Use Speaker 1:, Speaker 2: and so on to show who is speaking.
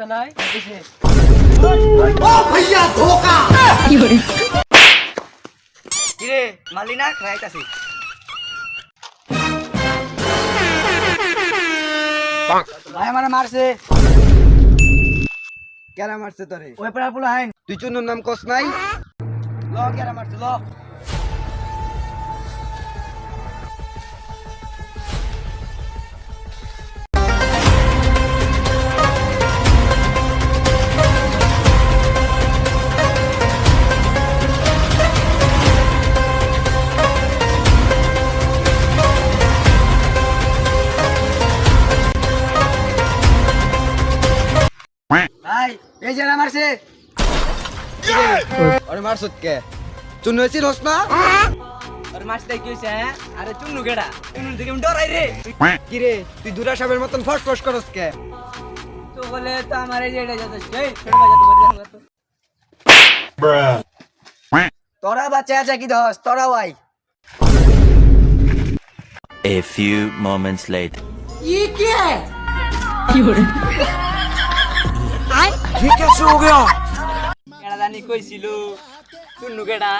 Speaker 1: রাস্তা নাই এসে
Speaker 2: কিরে মারলি খাইতাছি ভাই আমার মারছে।
Speaker 3: কেরা মারছে তোরে?
Speaker 2: ওই পাড়া পুলা হাইন
Speaker 3: তুই চুনুর নাম কস নাই?
Speaker 2: ল কেরা মারছে ল। ভাই এই যারা মারছে।
Speaker 3: ওরে মারছত কে? চুনু হয়েছিল হস না
Speaker 2: আর মারছে কি হইছে হ্যাঁ? আরে চুন্নু কেডা? চুন্নু থেকে ডরাই রে।
Speaker 3: কি রে তুই দুরা সাপের মতন ফস ফস করস কে?
Speaker 2: তো বলে তো আমার এই যে এটা যথেষ্ট এই ছোট ভাই যত করে দেখো তো। তোরা বাচ্চা আছে কি দস তোরা ওয়াই
Speaker 4: A few moments later.
Speaker 3: ঠিক আছে হো গয়া
Speaker 2: কেডা জানি কইছিল চুন্নু কেডা?